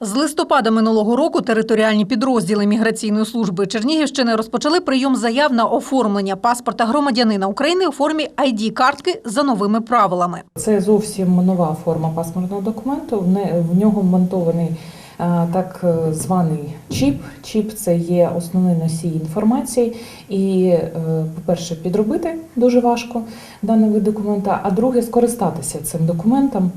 З листопада минулого року територіальні підрозділи міграційної служби Чернігівщини розпочали прийом заяв на оформлення паспорта громадянина України у формі id картки за новими правилами. Це зовсім нова форма паспортного документу. В нього вмонтований е, так е, званий чіп. Чіп це є основний носій інформації. І, е, по-перше, підробити дуже важко даний вид документа, а друге, скористатися цим документом.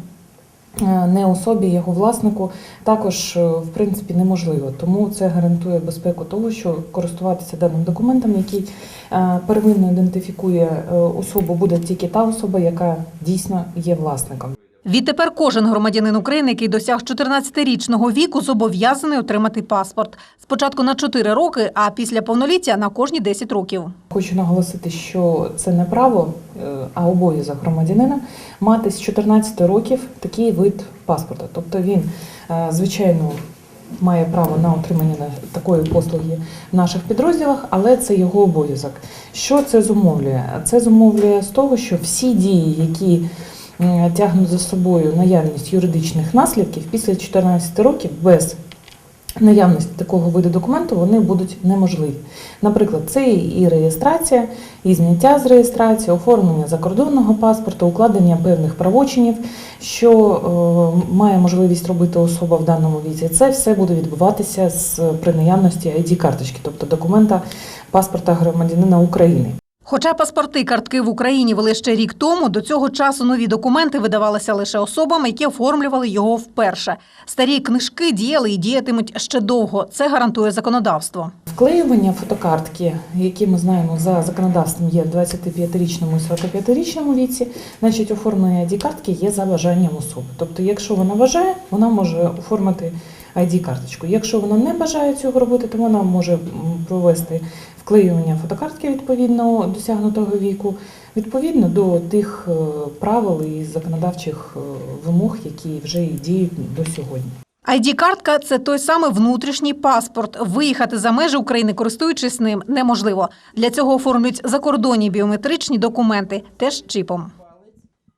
Е, Не особі, його власнику також е, в принципі неможливо. Тому це гарантує безпеку того, що користуватися даним документом, який е, первинно ідентифікує особу, буде тільки та особа, яка дійсно є власником. Відтепер кожен громадянин України, який досяг 14-річного віку, зобов'язаний отримати паспорт. Спочатку на 4 роки, а після повноліття на кожні 10 років. Хочу наголосити, що це не право, е, а обов'язок громадянина мати з 14 років такий вид паспорта. Тобто він, е, звичайно, має право на отримання такої послуги в наших підрозділах, але це його обов'язок. Що це зумовлює? Це зумовлює з того, що всі дії, які тягнуть за собою наявність юридичних наслідків після 14 років без наявності такого виду документу вони будуть неможливі. Наприклад, це і реєстрація, і зняття з реєстрації, оформлення закордонного паспорту, укладення певних правочинів, що е, має можливість робити особа в даному віці. Це все буде відбуватися з при наявності id карточки, тобто документа паспорта громадянина України. Хоча паспорти картки в Україні вели ще рік тому, до цього часу нові документи видавалися лише особам, які оформлювали його вперше. Старі книжки діяли і діятимуть ще довго. Це гарантує законодавство. Вклеювання фотокартки, які ми знаємо за законодавством є в 25-річному і 45-річному віці, значить оформлення id картки є за бажанням особи. Тобто, якщо вона бажає, вона може оформити id карточку. Якщо вона не бажає цього робити, то вона може провести вклеювання фотокартки відповідно досягнутого віку, відповідно до тих е, правил і законодавчих е, вимог, які вже діють до сьогодні. ID-картка – це той самий внутрішній паспорт. Виїхати за межі України, користуючись ним, неможливо. Для цього оформлюють закордонні біометричні документи, теж чіпом.